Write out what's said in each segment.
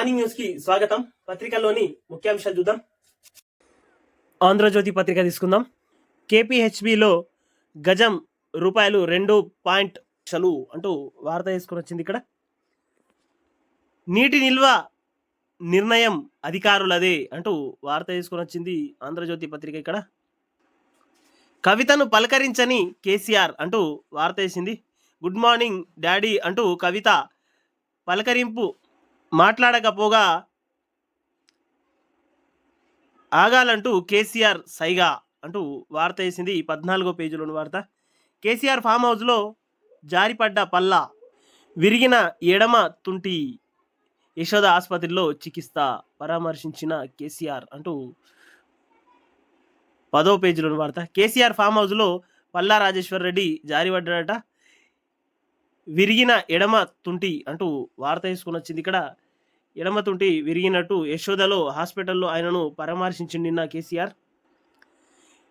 Morning న్యూస్కి స్వాగతం. పత్రికల్లోని ముఖ్యాంశాలు చూద్దాం. ఆంధ్రజ్యోతి పత్రిక తీసుకుందాం. కేపీహెచ్బిలో గజం రూపాయలు రెండు పాయింట్ చలు అంటూ వార్త తీసుకుని వచ్చింది ఇక్కడ. నీటి నిల్వ నిర్ణయం అధికారులదే అంటూ వార్త తీసుకుని వచ్చింది ఆంధ్రజ్యోతి పత్రిక ఇక్కడ. కవితను పలకరించని కేసీఆర్ అంటూ వార్త వేసింది. గుడ్ మార్నింగ్ డాడీ అంటూ కవిత పలకరింపు మాట్లాడకపోగా ఆగాలంటూ కేసీఆర్ సైగా అంటూ వార్త వేసింది పద్నాలుగో పేజీలోని వార్త. కేసీఆర్ ఫామ్ హౌస్లో జారిపడ్డ పల్లా విరిగిన ఎడమ తుంటి యశోద ఆసుపత్రిలో చికిత్స పరామర్శించిన కేసీఆర్ అంటూ పదో పేజీలోని వార్త. కేసీఆర్ ఫామ్ హౌస్లో పల్లా రాజేశ్వర్ రెడ్డి జారిపడ్డాడట. విరిగిన ఎడమ తుంటి అంటూ వార్త వేసుకుని వచ్చింది. ఇక్కడ ఎడమ తుంటి విరిగినట్టు యశోదలో హాస్పిటల్లో ఆయనను పరామర్శించింది నిన్న కేసీఆర్.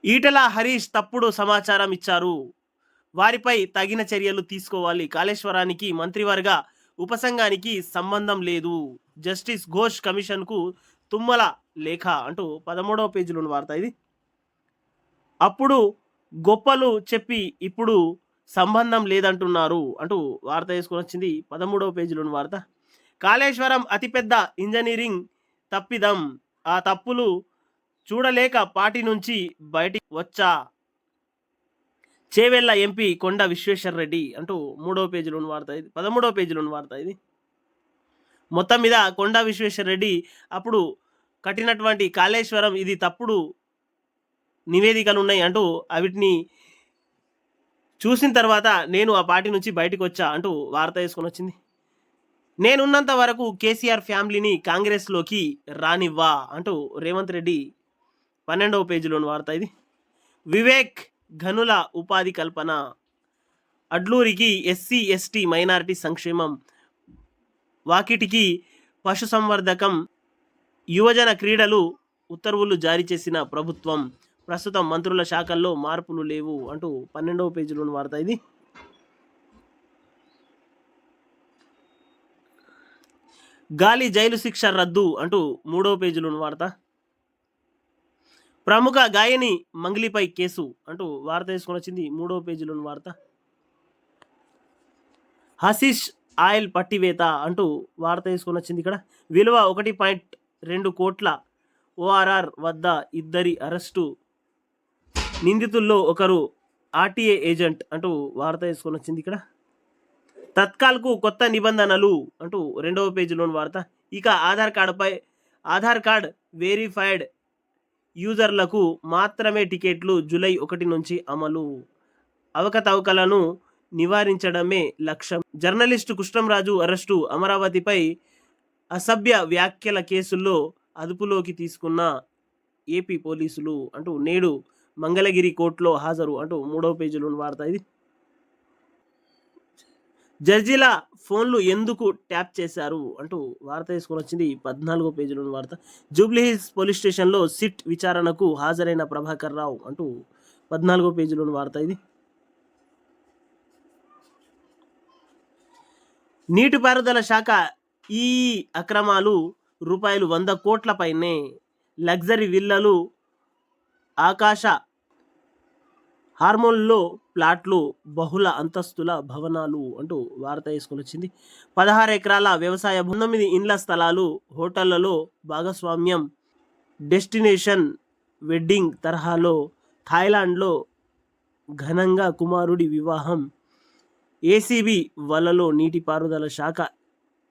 ఈటల హరీష్ తప్పుడు సమాచారం ఇచ్చారు. వారిపై తగిన చర్యలు తీసుకోవాలి. కాళేశ్వరానికి మంత్రివర్గ ఉపసంఘానికి సంబంధం లేదు. జస్టిస్ ఘోష్ కమిషన్కు తుమ్మల లేఖ అంటూ పదమూడవ పేజీలో వార్త ఇది. అప్పుడు గొప్పలు చెప్పి ఇప్పుడు సంబంధం లేదంటున్నారు అంటూ వార్త వేసుకొని వచ్చింది పదమూడవ పేజీలోని వార్త. కాళేశ్వరం అతిపెద్ద ఇంజనీరింగ్ తప్పిదం. ఆ తప్పులు చూడలేక పార్టీ నుంచి బయటికి వచ్చా? చేవెళ్ళ ఎంపీ కొండ విశ్వేశ్వర్ రెడ్డి అంటూ మూడవ పేజీలోని వార్త ఇది. పదమూడవ పేజీలోని వార్త ఇది. మొత్తం మీద కొండ విశ్వేశ్వర్ రెడ్డి అప్పుడు కట్టినటువంటి కాళేశ్వరం ఇది తప్పుడు నివేదికలు ఉన్నాయి అంటూ అవిటిని చూసిన తర్వాత నేను ఆ పార్టీ నుంచి బయటకు వచ్చా అంటూ వార్త వేసుకొని వచ్చింది. నేనున్నంత వరకు కేసీఆర్ ఫ్యామిలీని కాంగ్రెస్లోకి రానివ్వా అంటూ రేవంత్ రెడ్డి పన్నెండవ పేజీలోని వార్త ఇది. వివేక్ ఘనుల ఉపాధి కల్పన. అడ్లూరికి ఎస్సీ ఎస్టీ మైనారిటీ సంక్షేమం. వాకిటికి పశుసంవర్ధకం. యువజన క్రీడలు ఉత్తర్వులు జారీ చేసిన ప్రభుత్వం. ప్రస్తుతం మంత్రుల శాఖల్లో మార్పులు లేవు అంటూ పన్నెండవ పేజీలోని వార్త ఇది. గాలి జైలు శిక్ష రద్దు అంటూ మూడవ పేజీలోని వార్త. ప్రముఖ గాయని మంగ్లీపై కేసు అంటూ వార్త తీసుకొని వచ్చింది మూడవ పేజీలోని వార్త. హసీష్ ఆయిల్ పట్టివేత అంటూ వార్త తీసుకొని వచ్చింది ఇక్కడ. విలువ ఒకటి పాయింట్ రెండు కోట్ల ఓఆర్ఆర్ వద్ద ఇద్దరి అరెస్టు నిందితుల్లో ఒకరు ఆర్టీఏ ఏజెంట్ అంటూ వార్త తీసుకొని వచ్చింది ఇక్కడ. తత్కాల్కు కొత్త నిబంధనలు అంటూ రెండవ పేజీలోని వార్త. ఇక ఆధార్ కార్డుపై ఆధార్ కార్డ్ వెరిఫైడ్ యూజర్లకు మాత్రమే టికెట్లు జూలై ఒకటి నుంచి అమలు. అవకతవకలను నివారించడమే లక్ష్యం. జర్నలిస్టు కృష్ణంరాజు అరెస్టు అమరావతిపై అసభ్య వ్యాఖ్యల కేసుల్లో అదుపులోకి తీసుకున్న ఏపీ పోలీసులు అంటూ నేడు మంగళగిరి కోర్టులో హాజరు. అంటూ మూడవ పేజీలో వార్త ఇది. జడ్జిల ఫోన్లు ఎందుకు ట్యాప్ చేశారు? అంటూ వార్త తీసుకొని వచ్చింది పద్నాలుగో పేజీలోని వార్త. జూబ్లీహిల్స్ పోలీస్ స్టేషన్లో సిట్ విచారణకు హాజరైన ప్రభాకర్ రావు అంటూ పద్నాలుగో పేజీలోని వార్త ఇది. నీటిపారుదల శాఖ ఈ అక్రమాలు రూపాయలు వంద కోట్ల పైనే. లగ్జరీ విల్లలు ఆకాశ హార్మోన్లో ప్లాట్లు బహుళ అంతస్తుల భవనాలు అంటూ వార్త వేసుకొని వచ్చింది. పదహారు ఎకరాల వ్యవసాయ పంతొమ్మిది ఇండ్ల స్థలాలు హోటళ్ళలో భాగస్వామ్యం డెస్టినేషన్ వెడ్డింగ్ తరహాలో థాయిలాండ్లో ఘనంగా కుమారుడి వివాహం. ఏసీబీ వలలో నీటిపారుదల శాఖ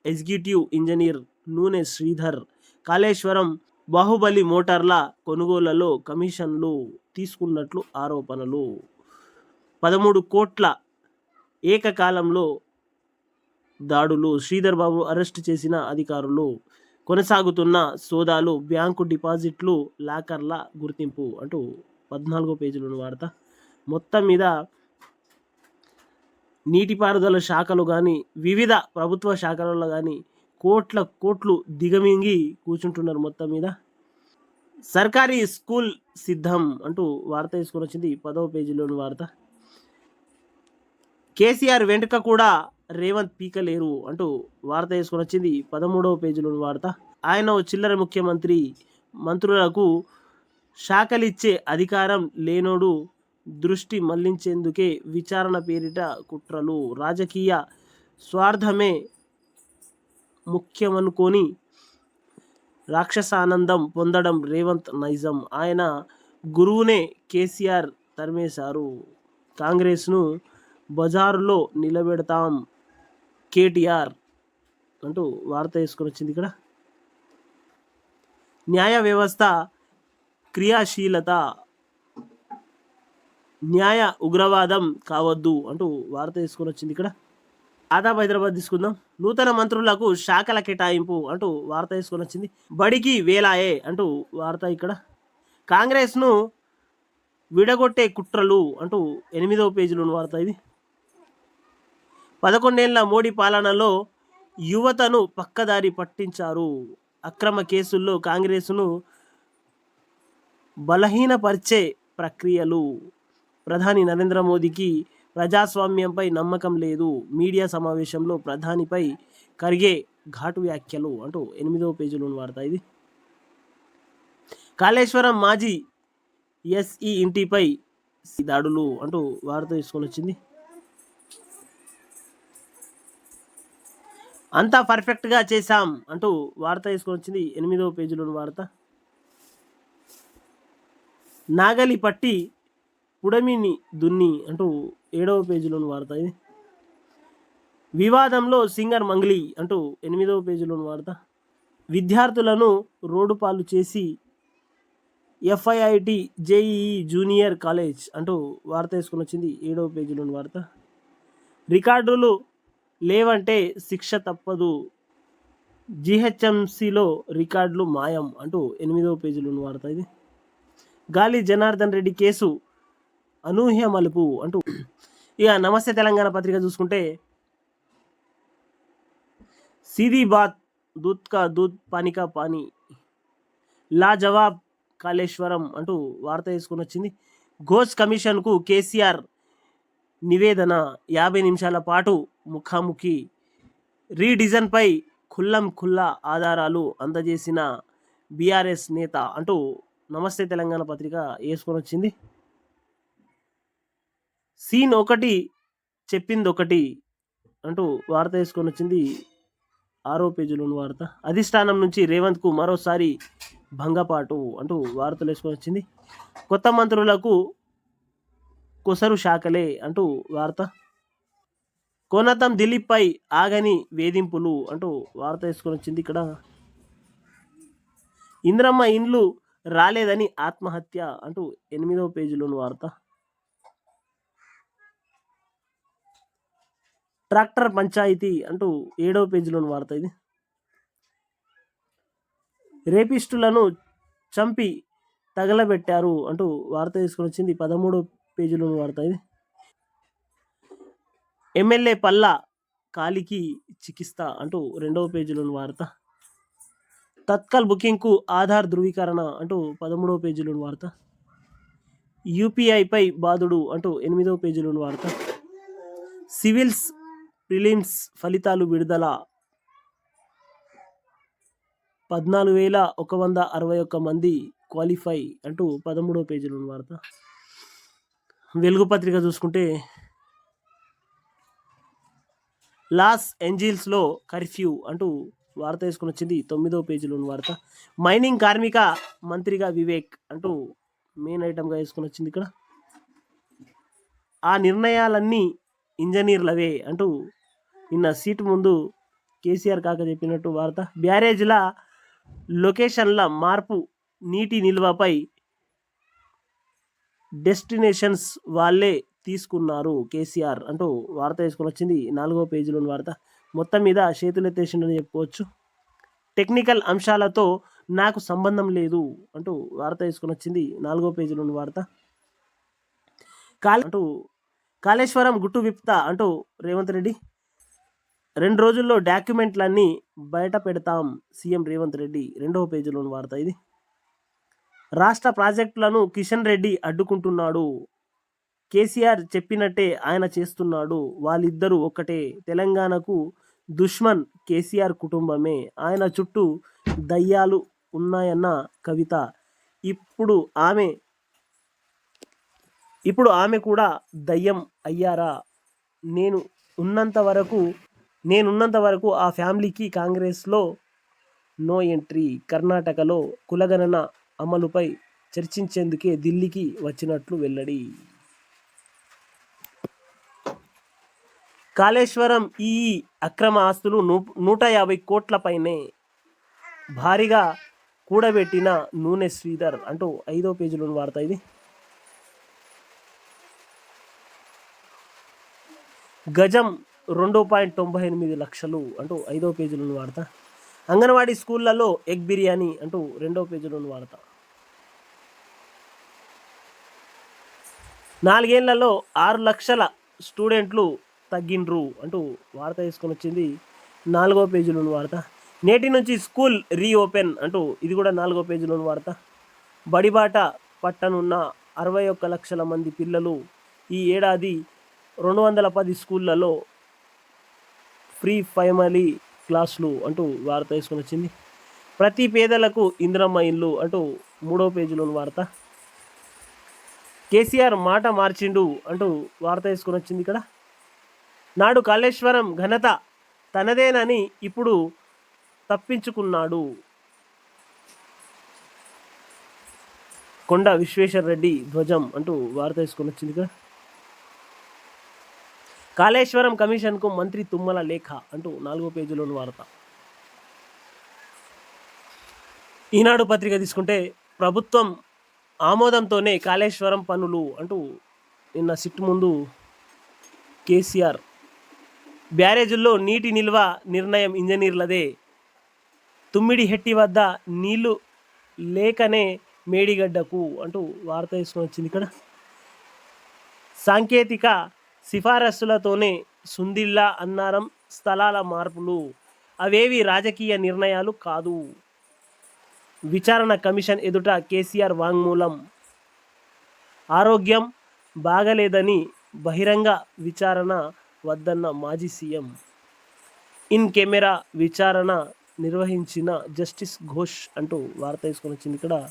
ఎగ్జిక్యూటివ్ ఇంజనీర్ నూనె శ్రీధర్ కాళేశ్వరం బాహుబలి మోటార్ల కొనుగోళ్ళలో కమిషన్లు తీసుకున్నట్లు ఆరోపణలు. పదమూడు కోట్ల ఏకకాలంలో దాడులు శ్రీధర్ బాబు అరెస్ట్ చేసిన అధికారులు. కొనసాగుతున్న సోదాలు బ్యాంకు డిపాజిట్లు లాకర్ల గుర్తింపు అంటూ పద్నాలుగో పేజీలోని వార్త. మొత్తం మీద నీటిపారుదల శాఖలు కానీ వివిధ ప్రభుత్వ శాఖలలో కానీ కోట్ల కోట్లు దిగమింగి కూర్చుంటున్నారు మొత్తం మీద. సర్కారీ స్కూల్ సిద్ధం అంటూ వార్త తీసుకొని వచ్చింది పదవ పేజీలోని వార్త. కేసీఆర్ వెంటక కూడా రేవంత్ పీకలేరు అంటూ వార్త వేసుకొని వచ్చింది పదమూడవ పేజీలోని వార్త. ఆయన ఓ చిల్లర ముఖ్యమంత్రి మంత్రులకు శాఖలిచ్చే అధికారం లేనోడు దృష్టి మళ్ళించేందుకే విచారణ పేరిట కుట్రలు. రాజకీయ స్వార్థమే ముఖ్యమనుకొని రాక్షసానందం పొందడం రేవంత్ నైజం. ఆయన గురువునే కేసీఆర్ తరిమేశారు. కాంగ్రెస్ను బజారులో నిలబెడతాం కేటీఆర్ అంటూ వార్త వేసుకొని వచ్చింది ఇక్కడ. న్యాయ వ్యవస్థ క్రియాశీలత న్యాయ ఉగ్రవాదం కావద్దు అంటూ వార్త తీసుకొని వచ్చింది ఇక్కడ. ఆదాబ్ హైదరాబాద్ తీసుకుందాం. నూతన మంత్రులకు శాఖల కేటాయింపు అంటూ వార్త తీసుకొని వచ్చింది. బడికి వేలాయే అంటూ వార్త ఇక్కడ. కాంగ్రెస్ను విడగొట్టే కుట్రలు అంటూ ఎనిమిదవ పేజీలోని వార్త ఇది. పదకొండేళ్ళ మోడీ పాలనలో యువతను పక్కదారి పట్టించారు. అక్రమ కేసుల్లో కాంగ్రెస్ను బలహీనపరిచే ప్రక్రియలు. ప్రధాని నరేంద్ర మోదీకి ప్రజాస్వామ్యంపై నమ్మకం లేదు. మీడియా సమావేశంలో ప్రధానిపై కరిగే ఘాటు వ్యాఖ్యలు అంటూ ఎనిమిదవ పేజీలోని వార్త ఇది. కాళేశ్వరం మాజీ ఎస్ఈ ఇంటిపై దాడులు అంటూ వార్త తీసుకొని వచ్చింది. అంతా పర్ఫెక్ట్గా చేశాం అంటూ వార్త తీసుకొని వచ్చింది ఎనిమిదవ పేజీలోని వార్త. నాగలి పట్టి పుడమిని దున్ని అంటూ ఏడవ పేజీలోని వార్త ఇది. వివాదంలో సింగర్ మంగ్లీ అంటూ ఎనిమిదవ పేజీలోని వార్త. విద్యార్థులను రోడ్డు పాలు చేసి ఎఫ్ఐఐటి జేఈఈ జూనియర్ కాలేజ్ అంటూ వార్త వేసుకొని వచ్చింది ఏడవ పేజీలోని వార్త. రికార్డులు లేవంటే శిక్ష తప్పదు. జిహెచ్ఎంసిలో రికార్డులు మాయం అంటూ ఎనిమిదవ పేజీలోని వార్త ఇది. గాలి జనార్దన్ రెడ్డి కేసు అనూహ్య మలుపు అంటూ. ఇక నమస్తే తెలంగాణ పత్రిక చూసుకుంటే సీదీ బాత్ దూత్ కా దూత్ పానీ కా పానీ లా జవాబ్ కాళేశ్వరం అంటూ వార్త తీసుకుని వచ్చింది. ఘోష్ కమిషన్కు కేసీఆర్ నివేదన యాభై నిమిషాల పాటు ముఖాముఖి. రీడిజన్పై ఖుల్లం ఖుల్లా ఆధారాలు అందజేసిన బీఆర్ఎస్ నేత అంటూ నమస్తే తెలంగాణ పత్రిక వేసుకొని వచ్చింది. సీన్ ఒకటి చెప్పింది ఒకటి అంటూ వార్త వేసుకొని వచ్చింది ఆరో పేజీలోని వార్త. అధిష్టానం నుంచి రేవంత్కు మరోసారి భంగపాటు అంటూ వార్తలు వేసుకొని వచ్చింది కొత్త మంత్రులకు కొసరు శాఖలే అంటూ వార్త. కోనతం దిలీప్పై ఆగని వేధింపులు అంటూ వార్త వేసుకొని వచ్చింది ఇక్కడ. ఇంద్రమ్మ ఇండ్లు రాలేదని ఆత్మహత్య అంటూ ఎనిమిదవ పేజీలోని వార్త. ట్రాక్టర్ పంచాయతీ అంటూ ఏడవ పేజీలోని వార్త ఇది. రేపిస్టులను చంపి తగలబెట్టారు అంటూ వార్త తీసుకొని వచ్చింది. పదమూడవ పేజీలోని వార్త ఇది. ఎమ్మెల్యే పల్లా కాలికి చికిత్స అంటూ రెండవ పేజీలోని వార్త తత్కాల్ బుకింగ్కు ఆధార్ ధృవీకరణ అంటూ పదమూడవ పేజీలోని వార్త యూపీఐపై బాధుడు అంటూ ఎనిమిదవ పేజీలోని వార్త సివిల్స్ ప్రిలిమ్స్ ఫలితాలు విడుదల. పద్నాలుగు వేల ఒక వంద అరవై ఒక్క మంది క్వాలిఫై అంటూ పదమూడవ ఉన్న వార్త. వెలుగు పత్రిక చూసుకుంటే లాస్ ఏంజిల్స్లో కర్ఫ్యూ అంటూ వార్త వేసుకొని వచ్చింది తొమ్మిదవ ఉన్న వార్త. మైనింగ్ కార్మిక మంత్రిగా వివేక్ అంటూ మెయిన్ ఐటమ్గా వేసుకొని వచ్చింది ఇక్కడ. ఆ నిర్ణయాలన్నీ ఇంజనీర్లవే అంటూ నిన్న సీటు ముందు కేసీఆర్ కాక చెప్పినట్టు వార్త. బ్యారేజ్ల లొకేషన్ల మార్పు నీటి నిల్వపై డెస్టినేషన్స్ వాళ్ళే తీసుకున్నారు కేసీఆర్ అంటూ వార్త వేసుకొని వచ్చింది. నాలుగో పేజీలోని వార్త. మొత్తం మీద చేతులెత్తేసిండని చెప్పుకోవచ్చు. టెక్నికల్ అంశాలతో నాకు సంబంధం లేదు అంటూ వార్త వేసుకొని వచ్చింది. నాలుగో పేజీలోని వార్త. కాల్ అంటూ కాళేశ్వరం గుట్టు విప్త అంటూ రేవంత్ రెడ్డి రెండు రోజుల్లో డాక్యుమెంట్లన్నీ బయట పెడతాం సీఎం రేవంత్ రెడ్డి. రెండవ పేజీలోని వార్త ఇది. రాష్ట్ర ప్రాజెక్టులను కిషన్ రెడ్డి అడ్డుకుంటున్నాడు. కేసీఆర్ చెప్పినట్టే ఆయన చేస్తున్నాడు. వాళ్ళిద్దరూ ఒకటే తెలంగాణకు దుష్మన్ కేసీఆర్ కుటుంబమే. ఆయన చుట్టూ దయ్యాలు ఉన్నాయన్న కవిత. ఇప్పుడు ఆమె ఇప్పుడు ఆమె కూడా దయ్యం అయ్యారా? నేను ఉన్నంత వరకు నేనున్నంత వరకు ఆ ఫ్యామిలీకి కాంగ్రెస్లో నో ఎంట్రీ కర్ణాటకలో కులగణన అమలుపై చర్చించేందుకే ఢిల్లీకి వచ్చినట్లు వెల్లడి. కాళేశ్వరం ఈ అక్రమ ఆస్తులు నూ నూట యాభై కోట్లపైనే భారీగా కూడబెట్టిన నూనె శ్రీధర్ అంటూ ఐదో పేజీలో వార్త ఇది. గజం రెండు పాయింట్ తొంభై ఎనిమిది లక్షలు అంటూ ఐదో పేజీలను వాడతా. అంగన్వాడీ స్కూళ్ళలో ఎగ్ బిర్యానీ అంటూ రెండో పేజీలను వాడతా. నాలుగేళ్ళలో ఆరు లక్షల స్టూడెంట్లు తగ్గిండ్రు అంటూ వార్త తీసుకొని వచ్చింది నాలుగో పేజీలోని వార్త. నేటి నుంచి స్కూల్ రీఓపెన్ అంటూ ఇది కూడా నాలుగో పేజీలోని వార్త. బడిబాట పట్టనున్న అరవై ఒక్క లక్షల మంది పిల్లలు ఈ ఏడాది రెండు వందల పది స్కూళ్ళలో ఫ్రీ ఫైమలీ క్లాసులు అంటూ వార్త వేసుకొని వచ్చింది. ప్రతి పేదలకు ఇందిరమ్మ ఇల్లు అంటూ మూడో పేజీలోని వార్త. కేసీఆర్ మాట మార్చిండు అంటూ వార్త వేసుకొని వచ్చింది ఇక్కడ. నాడు కాళేశ్వరం ఘనత తనదేనని ఇప్పుడు తప్పించుకున్నాడు. కొండ విశ్వేశ్వర రెడ్డి ధ్వజం అంటూ వార్త వేసుకొని వచ్చింది ఇక్కడ. కాళేశ్వరం కమిషన్కు మంత్రి తుమ్మల లేఖ అంటూ నాలుగో పేజీలోని వార్త. ఈనాడు పత్రిక తీసుకుంటే ప్రభుత్వం ఆమోదంతోనే కాళేశ్వరం పనులు అంటూ నిన్న సిట్ ముందు కేసీఆర్. బ్యారేజుల్లో నీటి నిల్వ నిర్ణయం ఇంజనీర్లదే. తుమ్మిడి హెట్టి వద్ద నీళ్ళు లేకనే మేడిగడ్డకు అంటూ వార్త తీసుకొని వచ్చింది ఇక్కడ. సాంకేతిక సిఫారసులతోనే సుందిల్లా అన్నారం స్థలాల మార్పులు. అవేవి రాజకీయ నిర్ణయాలు కాదు. విచారణ కమిషన్ ఎదుట కేసీఆర్ వాంగ్మూలం. ఆరోగ్యం బాగలేదని బహిరంగ విచారణ వద్దన్న మాజీ సీఎం. ఇన్ కెమెరా విచారణ నిర్వహించిన జస్టిస్ ఘోష్ అంటూ వార్త తీసుకొని వచ్చింది. ఇక్కడ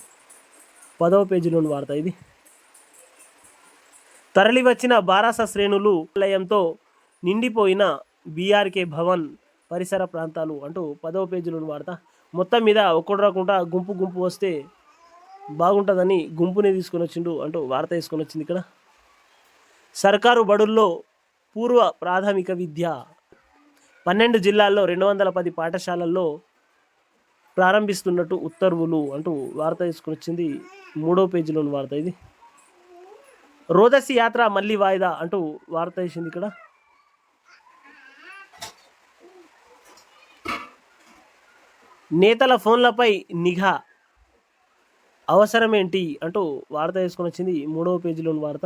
పదవ పేజీలోని వార్త ఇది. తరలి వచ్చిన బారాస శ్రేణులు ఆలయంతో నిండిపోయిన బీఆర్కే భవన్ పరిసర ప్రాంతాలు అంటూ పదవ పేజీలోని వార్త. మొత్తం మీద ఒక్కడు రాకుండా గుంపు గుంపు వస్తే బాగుంటుందని గుంపుని తీసుకొని వచ్చిండు అంటూ వార్త తీసుకొని వచ్చింది ఇక్కడ. సర్కారు బడుల్లో పూర్వ ప్రాథమిక విద్య. పన్నెండు జిల్లాల్లో రెండు వందల పది పాఠశాలల్లో ప్రారంభిస్తున్నట్టు ఉత్తర్వులు అంటూ వార్త తీసుకొని వచ్చింది మూడో పేజీలోని వార్త ఇది. రోదసి యాత్ర మళ్ళీ వాయిదా అంటూ వార్త వేసింది ఇక్కడ. నేతల ఫోన్లపై నిఘా అవసరమేంటి అంటూ వార్త వేసుకొని వచ్చింది మూడవ పేజీలోని వార్త.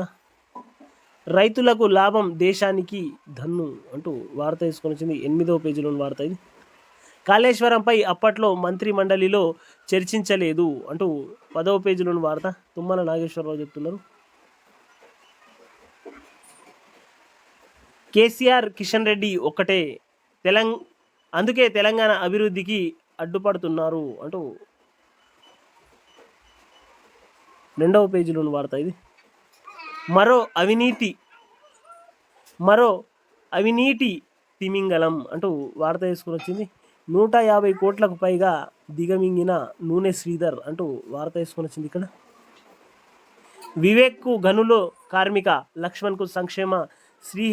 రైతులకు లాభం దేశానికి ధన్ను అంటూ వార్త వేసుకొని వచ్చింది ఎనిమిదవ పేజీలోని వార్త ఇది. కాళేశ్వరంపై అప్పట్లో మంత్రి మండలిలో చర్చించలేదు అంటూ పదవ పేజీలోని వార్త. తుమ్మల నాగేశ్వరరావు చెప్తున్నారు. కేసీఆర్ కిషన్ రెడ్డి ఒక్కటే. తెలంగ అందుకే తెలంగాణ అభివృద్ధికి అడ్డుపడుతున్నారు అంటూ రెండవ పేజీలోని వార్త ఇది. మరో అవినీతి మరో అవినీతి తిమింగలం అంటూ వార్త వేసుకుని వచ్చింది. నూట యాభై కోట్లకు పైగా దిగమింగిన నూనె శ్రీధర్ అంటూ వార్త వేసుకొని వచ్చింది ఇక్కడ. వివేక్కు గనులో కార్మిక లక్ష్మణ్కు సంక్షేమ శ్రీ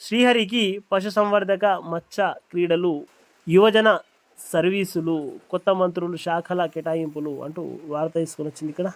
శ్రీహరికి పశుసంవర్ధక మత్స్య క్రీడలు యువజన సర్వీసులు కొత్త మంత్రులు శాఖల కేటాయింపులు అంటూ వార్త తీసుకొని వచ్చింది ఇక్కడ.